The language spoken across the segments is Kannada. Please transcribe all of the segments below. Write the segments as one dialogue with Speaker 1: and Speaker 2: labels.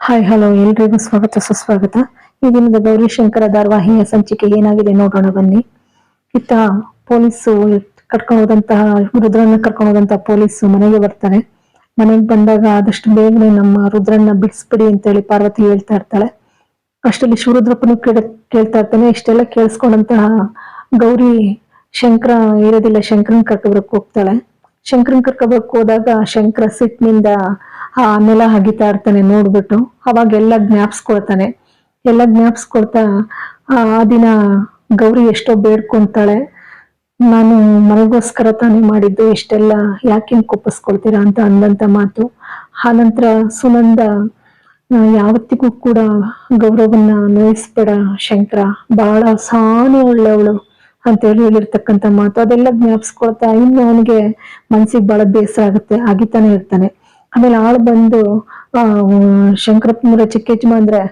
Speaker 1: ಹಾಯ್ ಹಲೋ ಎಲ್ರಿಗೂ ಸ್ವಾಗತ, ಸುಸ್ವಾಗತ. ಈ ದಿನದ ಗೌರಿಶಂಕರ ಧಾರವಾಹಿಯ ಸಂಚಿಕೆ ಏನಾಗಿದೆ ನೋಡೋಣ ಬನ್ನಿ. ಇತ್ತ ಪೊಲೀಸು ಕರ್ಕೊಂಡು ಹೋದಂತಹ ರುದ್ರನ್ನ ಕರ್ಕೊಂಡು ಹೋದಂತಹ ಪೊಲೀಸು ಮನೆಗೆ ಬರ್ತಾರೆ. ಮನೆಗೆ ಬಂದಾಗ ಆದಷ್ಟು ಬೇಗನೆ ನಮ್ಮ ರುದ್ರನ್ನ ಬಿಡಿಸ್ಬಿಡಿ ಅಂತೇಳಿ ಪಾರ್ವತಿ ಹೇಳ್ತಾ ಇರ್ತಾಳೆ. ಅಷ್ಟರಲ್ಲಿ ಶಿವರುದ್ರಪ್ಪನು ಕೇಳ, ಕೇಳ್ತಾ ಇರ್ತಾನೆ. ಇಷ್ಟೆಲ್ಲ ಕೇಳಿಸ್ಕೊಂಡಂತಹ ಗೌರಿ ಶಂಕರ ಇರೋದಿಲ್ಲ, ಶಂಕರನ್ ಕರ್ಕಬರಕ್ ಹೋಗ್ತಾಳೆ. ಶಂಕರನ್ ಕರ್ಕೊಬರಕ್ ಹೋದಾಗ ಶಂಕರ ಸಿಟ್ಟಿನಿಂದ ಆ ನೆಲ ಹಗಿತಾ ಇರ್ತಾನೆ ನೋಡ್ಬಿಟ್ಟು ಅವಾಗೆಲ್ಲ ಜ್ಞಾಪಿಸ್ಕೊಳ್ತಾನೆ. ಎಲ್ಲ ಜ್ಞಾಪಿಸ್ಕೊಳ್ತಾ, ಆ ದಿನ ಗೌರಿ ಎಷ್ಟೋ ಬೇಡ್ಕೊಂತಾಳೆ. ನಾನು ಮನೆಗೋಸ್ಕರ ತಾನೇ ಮಾಡಿದ್ದು ಇಷ್ಟೆಲ್ಲ ಯಾಕೆ ಕೊಪ್ಪಿಸ್ಕೊಳ್ತೀರಾ ಅಂತ ಅಂದಂತ ಮಾತು. ಆನಂತರ ಸುನಂದ ಯಾವತ್ತಿಗೂ ಕೂಡ ಗೌರವನ್ನ ನೋಯಿಸ್ಬೇಡ ಶಂಕರ. ಬಹಳ ಸಾನು ಒಳ್ಳೆವಳು ಅಂತ ಹೇಳಿ ಹೇಳಿರ್ತಕ್ಕಂಥ ಮಾತು. ಅದೆಲ್ಲ ಜ್ಞಾಪಿಸ್ಕೊಳ್ತಾ ಇನ್ನು ಅವನಿಗೆ ಮನ್ಸಿಗೆ ಬಹಳ ಬೇಸರ ಆಗುತ್ತೆ. ಆಗಿತಾನೆ ಇರ್ತಾನೆ. ಆಮೇಲೆ ಆಳು ಬಂದು, ಆ ಶಂಕರಪ್ಪನವ್ರ ಚಿಕ್ಕ ಯಜಮಾನ್ರೆ,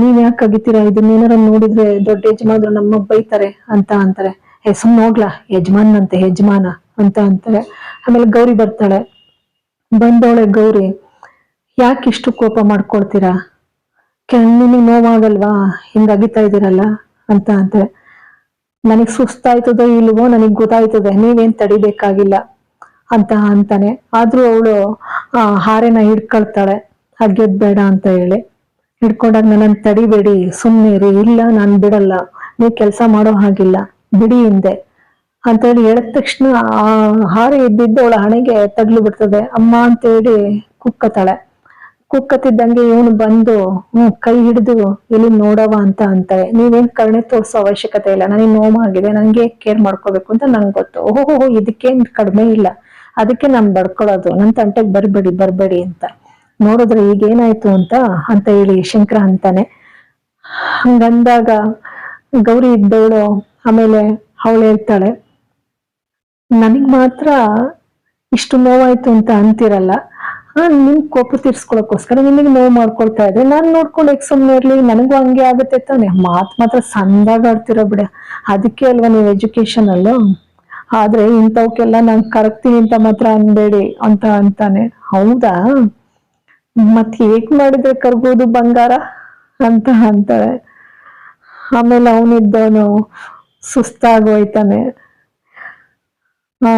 Speaker 1: ನೀವ್ ಯಾಕೆ ಅಗಿತೀರಾ ಇದನ್ನೇನಾರ ನೋಡಿದ್ರೆ ದೊಡ್ಡ ಯಜಮಾನ್ರು ನಮ್ಮ ಬೈತಾರೆ ಅಂತ ಅಂತಾರೆ. ಏ ಸುಮ್ ಯಜಮಾನ್ ಅಂತ ಯಜಮಾನ ಅಂತ ಅಂತಾರೆ. ಆಮೇಲೆ ಗೌರಿ ಬರ್ತಾಳೆ. ಬಂದವಳೆ ಗೌರಿ, ಯಾಕೆ ಇಷ್ಟು ಕೋಪ ಮಾಡ್ಕೊಳ್ತೀರಾ? ಕೆಣ್ಣಿನ ನೋವಾಗಲ್ವಾ? ಹಿಂಗ ಅಗಿತಾ ಇದೀರಲ್ಲ ಅಂತ ಅಂತಾರೆ. ನನಗ್ ಸುಸ್ತಾಯ್ತದೋ ಇಲ್ವೋ, ನನಗ್ ಗೊತ್ತಾಯ್ತದೆ, ನೀವೇನ್ ತಡಿಬೇಕಾಗಿಲ್ಲ ಅಂತ ಅಂತಾನೆ. ಆದ್ರೂ ಅವಳು ಹಾರೆನ ಹಿಡ್ಕೊಳ್ತಾಳೆ. ಅಗ್ಯೋದ್ ಬೇಡ ಅಂತ ಹೇಳಿ. ಹಿಡ್ಕೊಂಡಾಗ ನನ್ನ ತಡಿಬೇಡಿ, ಸುಮ್ನೆ ಇರಿ. ಇಲ್ಲ, ನಾನು ಬಿಡಲ್ಲ. ನೀವು ಕೆಲಸ ಮಾಡೋ ಹಾಗಿಲ್ಲ. ಬಿಡಿ ಹಿಂದೆ. ಅಂತ ಹೇಳಿ ಹೇಳಿದ ತಕ್ಷಣ ಆ ಹಾರೆ ಇದ್ದಿದ್ದು ಅವಳ ಹಣೆಗೆ ತಗ್ಲು ಬಿಡ್ತದೆ. ಅಮ್ಮ ಅಂತ ಹೇಳಿ ಕುಕ್ಕತಾಳೆ ಕುಕ್ಕತ್ತಿದ್ದಂಗೆ ಇವನು ಬಂದು, ಹ್ಮ್, ಕೈ ಹಿಡಿದು ಇಲ್ಲಿ ನೋಡವ ಅಂತ ಅಂತಾರೆ. ನೀವೇನ್ ಕರುಣೆ ತೋರಿಸೋ ಅವಶ್ಯಕತೆ ಇಲ್ಲ. ನನಗೆ ನೋವಾಗಿದೆ ನನಗೆ ಕೇರ್ ಮಾಡ್ಕೋಬೇಕು ಅಂತ ನಂಗೆ ಗೊತ್ತು. ಓಹೋ ಇದಕ್ಕೇನ್ ಕಡಿಮೆ ಇಲ್ಲ. ಅದಕ್ಕೆ ನಾನ್ ಬಡ್ಕೊಳ್ಳೋದು ನನ್ ತಂಟೆಗೆ ಬರ್ಬೇಡಿ ಬರ್ಬೇಡಿ ಅಂತ. ನೋಡಿದ್ರೆ ಈಗ ಏನಾಯ್ತು ಅಂತ ಅಂತ ಹೇಳಿ ಶಂಕರ ಅಂತಾನೆ. ಹಂಗಂದಾಗ ಗೌರಿ ಇದ್ದವಳು, ಆಮೇಲೆ ಅವಳು ಹೇಳ್ತಾಳೆ, ನನಗ್ ಮಾತ್ರ ಇಷ್ಟು ನೋವಾಯ್ತು ಅಂತ ಅಂತಿರಲ್ಲ. ಆ ನಿಮ್ ಕೋಪ ತೀರ್ಸ್ಕೊಳಕ್ಕೋಸ್ಕರ ನಿಮಗೆ ನೋವು ಮಾಡ್ಕೊಳ್ತಾ ಇದ್ರೆ ನಾನ್ ನೋಡ್ಕೊಳಕ್ ಸುಮ್ನೆ ಇರ್ಲಿ, ನನಗೂ ಹಂಗೆ ಆಗುತ್ತೆ ತಾನೆ. ಮಾತ್ ಮಾತ್ರ ಸಂದಾಗ ಆಡ್ತಿರೋ ಬಿಡ. ಅದಕ್ಕೆ ಅಲ್ವಾ ನೀವು ಎಜುಕೇಶನ್ ಅಲ್ಲೂ? ಆದ್ರೆ ಇಂಥವಕ್ಕೆಲ್ಲ ನಾನ್ ಕರಗ್ತೀನಿ ಅಂತ ಮಾತ್ರ ಅನ್ಬೇಡಿ ಅಂತ ಅಂತಾನೆ. ಹೌದಾ? ಮತ್ ಹೇಗ್ ಮಾಡಿದ್ರೆ ಕರ್ಬೋದು ಬಂಗಾರ? ಅಂತ ಅಂತಾರೆ. ಆಮೇಲೆ ಅವನಿದ್ದವನು ಸುಸ್ತಾಗೋಯ್ತಾನೆ. ಹಾ,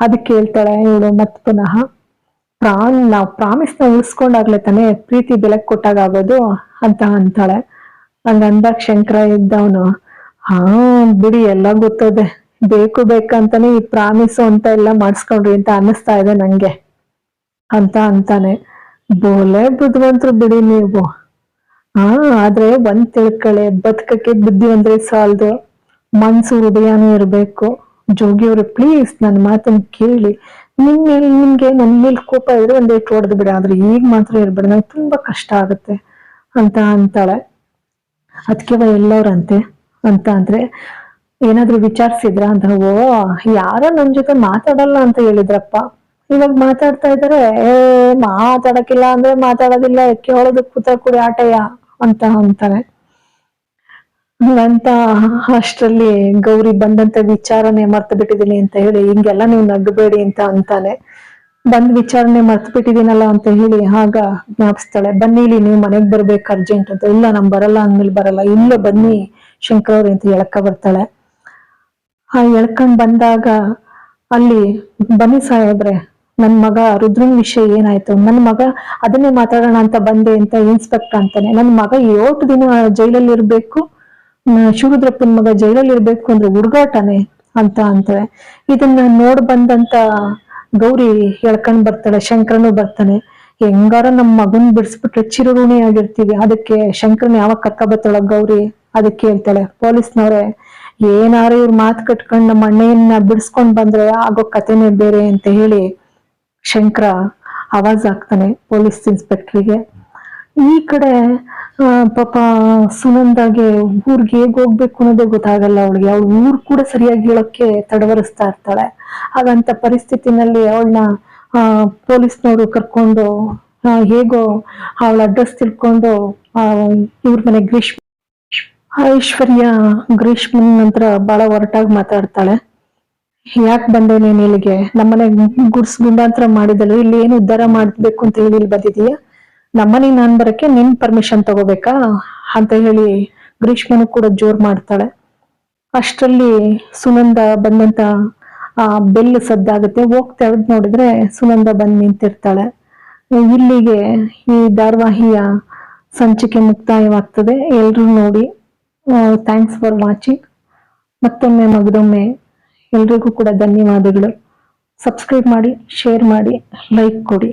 Speaker 1: ಅದಕ್ಕೆ ಹೇಳ್ತಾಳೆ ಇವಳು ಮತ್ ಪುನಃ. ಪ್ರಾನ್ ನಾವು ಪ್ರಾಮಿಸ್ನ ಉಳಿಸ್ಕೊಂಡಾಗ್ಲೇ ತಾನೆ ಪ್ರೀತಿ ಬೆಲೆ ಕೊಟ್ಟಾಗ ಆಗೋದು ಅಂತ ಅಂತಾಳೆ. ಹಂಗ ಅಂದಾಗ ಶಂಕರ ಇದ್ದವನು ಹಾ, ಬಿಡಿ, ಎಲ್ಲ ಗೊತ್ತದೆ. ಬೇಕು ಬೇಕಂತಾನೆ ಈ ಪ್ರಾಮಿಸು ಅಂತ ಎಲ್ಲ ಮಾಡಿಸ್ಕೊಂಡ್ರಿ ಅಂತ ಅನ್ನಿಸ್ತಾ ಇದೆ ನಂಗೆ. ಅಂತ ಅಂತಾನೆ. ಬೋಲೆ ಬುದ್ಧಿವಂತರು ಬಿಡಿ ನೀವು. ಹಾ, ಆದ್ರೆ ಒಂದ್ ತಿಳ್ಕೊಳ್ಳಿ ಬದುಕಕ್ಕೆ ಬುದ್ಧಿ ಅಂದ್ರೆ ಸಾಲದು. ಮನ್ಸು, ಹೃದಯನೂ ಇರ್ಬೇಕು. ಜೋಗಿಯವ್ರೆ ಪ್ಲೀಸ್ ನನ್ನ ಮಾತನ್ನ ಕೇಳಿ. ನಿಮ್ ಮೇಲೆ ನಿಮ್ಗೆ ನನ್ ಮೇಲೆ ಕೋಪ ಇದ್ರೆ ಒಂದ್ ಏಟ್ ಹೊಡೆದು ಬಿಡ. ಆದ್ರೆ ಈಗ ಮಾತ್ರ ಇರ್ಬೇಡ ನಂಗೆ ತುಂಬಾ ಕಷ್ಟ ಆಗುತ್ತೆ ಅಂತ ಅಂತಾಳೆ. ಅದಕ್ಕೆ ಎಲ್ಲವ್ರಂತೆ ಅಂತ ಅಂದ್ರೆ ಏನಾದ್ರು ವಿಚಾರಿಸಿದ್ರ ಅಂತ, ಓ, ಯಾರೋ ನನ್ ಜೊತೆ ಮಾತಾಡಲ್ಲ ಅಂತ ಹೇಳಿದ್ರಪ್ಪ. ಇವಾಗ ಮಾತಾಡ್ತಾ ಇದಾರೆ, ಏ, ಮಾತಾಡಕ್ಕಿಲ್ಲ ಅಂದ್ರೆ ಮಾತಾಡೋದಿಲ್ಲ ಕೇಳೋದು ಕೂತ ಕುಡಿ ಆಟಯ್ಯ ಅಂತ ಅಂತಾನೆ ಹಂಗಂತ ಅಷ್ಟರಲ್ಲಿ ಗೌರಿ ಬಂದಂತ ವಿಚಾರನೆ ಮರ್ತು ಬಿಟ್ಟಿದ್ದೀನಿ ಅಂತ ಹೇಳಿ, ಹಿಂಗೆಲ್ಲ ನೀವು ನಗ್ಬೇಡಿ ಅಂತ ಅಂತಾನೆ ಬಂದ್ ವಿಚಾರಣೆ ಮರ್ತು ಬಿಟ್ಟಿದೀನಲ್ಲ ಅಂತ ಹೇಳಿ ಆಗ ಜ್ಞಾಪಿಸ್ತಾಳೆ, ಬನ್ನಿ ಇಲ್ಲಿ ನೀವು ಮನೆಗ್ ಬರ್ಬೇಕು ಅರ್ಜೆಂಟ್ ಅಂತ. ಇಲ್ಲ ನಮ್ ಬರಲ್ಲ ಅಂದ್ಮೇಲೆ ಬರಲ್ಲ, ಇಲ್ಲ ಬನ್ನಿ ಶಂಕರ್ ಅವ್ರಿ ಅಂತ ಎಳ್ಕ ಬರ್ತಾಳೆ. ಆ ಎಳ್ಕೊಂಡ್ ಬಂದಾಗ ಅಲ್ಲಿ, ಬನ್ನಿ ಸಾಹೇಬ್ರೆ ನನ್ ಮಗ ರುದ್ರನ್ ವಿಷಯ ಏನಾಯ್ತು? ನನ್ ಮಗ ಅದನ್ನೇ ಮಾತಾಡೋಣ ಅಂತ ಬಂದೆ ಅಂತ ಇನ್ಸ್ಪೆಕ್ಟರ್ ಅಂತಾನೆ. ನನ್ ಮಗ ಏಟು ದಿನ ಜೈಲಲ್ಲಿ ಇರ್ಬೇಕು ಶಿವರುದ್ರಪ್ಪನ್ ಮಗ ಜೈಲಲ್ಲಿ ಇರ್ಬೇಕು ಅಂದ್ರೆ ಹುಡುಗಾಟನೆ ಅಂತ ಅಂತಾರೆ. ಇದನ್ನ ನೋಡ್ ಬಂದಂತ ಗೌರಿ ಹೇಳ್ಕೊಂಡ್ ಬರ್ತಾಳೆ, ಶಂಕರನು ಬರ್ತಾನೆ. ಹೆಂಗಾರ ನಮ್ ಮಗನ್ ಬಿಡಿಸ್ಬಿಟ್ರೆ ಚಿರಋಣಿ ಆಗಿರ್ತೀವಿ. ಅದಕ್ಕೆ ಶಂಕರನ್ ಯಾವಾಗ ಕಕ್ಕ ಬರ್ತಾಳ ಗೌರಿ ಅದಕ್ಕೆ ಹೇಳ್ತಾಳೆ, ಪೊಲೀಸ್ನವ್ರೆ, ಏನಾರ ಇವ್ರ ಮಾತು ಕಟ್ಕೊಂಡ್ ನಮ್ಮ ಅಣ್ಣೆಯನ್ನ ಬಿಡಿಸ್ಕೊಂಡ್ ಬಂದ್ರೆ ಆಗೋ ಕಥೆನೇ ಬೇರೆ ಅಂತ ಹೇಳಿ ಶಂಕರ ಆವಾಜ್ ಆಗ್ತಾನೆ ಪೊಲೀಸ್ ಇನ್ಸ್ಪೆಕ್ಟ್ರಿಗೆ. ಈ ಕಡೆ ಪಾಪ ಸುನಂದಾಗೆ ಊರ್ಗೆ ಹೇಗ್ ಹೋಗ್ಬೇಕು ಅನ್ನೋದೇ ಗೊತ್ತಾಗಲ್ಲ ಅವಳಿಗೆ. ಅವಳು ಊರ್ ಕೂಡ ಸರಿಯಾಗಿ ಹೇಳೋಕೆ ತಡವರಿಸ್ತಾ ಇರ್ತಾಳೆ. ಹಾಗಂತ ಪರಿಸ್ಥಿತಿನಲ್ಲಿ ಅವಳನ್ನ ಪೊಲೀಸ್ನವರು ಕರ್ಕೊಂಡು ಹೇಗೋ ಅವಳ ಅಡ್ರೆಸ್ ತಿಳ್ಕೊಂಡು ಇವ್ರ ಮನೆ ಗ್ರೀಷ್ಮ ಐಶ್ವರ್ಯ ಗ್ರೀಷ್ಮ ನಂತರ ಬಹಳ ಒರಟಾಗಿ ಮಾತಾಡ್ತಾಳೆ. ಯಾಕೆ ಬಂದೆ ನೀನ್ ಇಲ್ಲಿಗೆ? ನಮ್ಮನೆ ಗುಡ್ಸ್ ಗುಂಡಾಂತರ ಮಾಡಿದಳು ಇಲ್ಲಿ ಏನು ಉದ್ಧಾರ ಮಾಡ್ಬೇಕು ಅಂತ ಹೇಳಿ ಇಲ್ಲಿ ಬಂದಿದೀಯ? ನಮ್ಮನೆಗೆ ನಾನ್ ಬರಕ್ಕೆ ನಿನ್ ಪರ್ಮಿಷನ್ ತಗೋಬೇಕಾ? ಅಂತ ಹೇಳಿ ಗ್ರೀಷ್ಮನು ಕೂಡ ಜೋರ್ ಮಾಡ್ತಾಳೆ. ಅಷ್ಟರಲ್ಲಿ ಸುನಂದ ಬಂದಂತ, ಆ ಬೆಲ್ ಸದ್ದಾಗುತ್ತೆ. ಹೋಗ್ ತೆಗೆದ್ ನೋಡಿದ್ರೆ ಸುನಂದ ಬಂದ್ ನಿಂತಿರ್ತಾಳೆ. ಇಲ್ಲಿಗೆ ಈ ಧಾರಾವಾಹಿಯ ಸಂಚಿಕೆ ಮುಕ್ತಾಯವಾಗ್ತದೆ. ಎಲ್ರೂ ನೋಡಿ ಥ್ಯಾಂಕ್ಸ್ ಫಾರ್ ವಾಚಿಂಗ್ ಮತ್ತೊಮ್ಮೆ ಮಗದೊಮ್ಮೆ ಎಲ್ರಿಗೂ ಕೂಡ ಧನ್ಯವಾದಗಳು. ಸಬ್ಸ್ಕ್ರೈಬ್ ಮಾಡಿ ಶೇರ್ ಮಾಡಿ ಲೈಕ್ ಕೊಡಿ.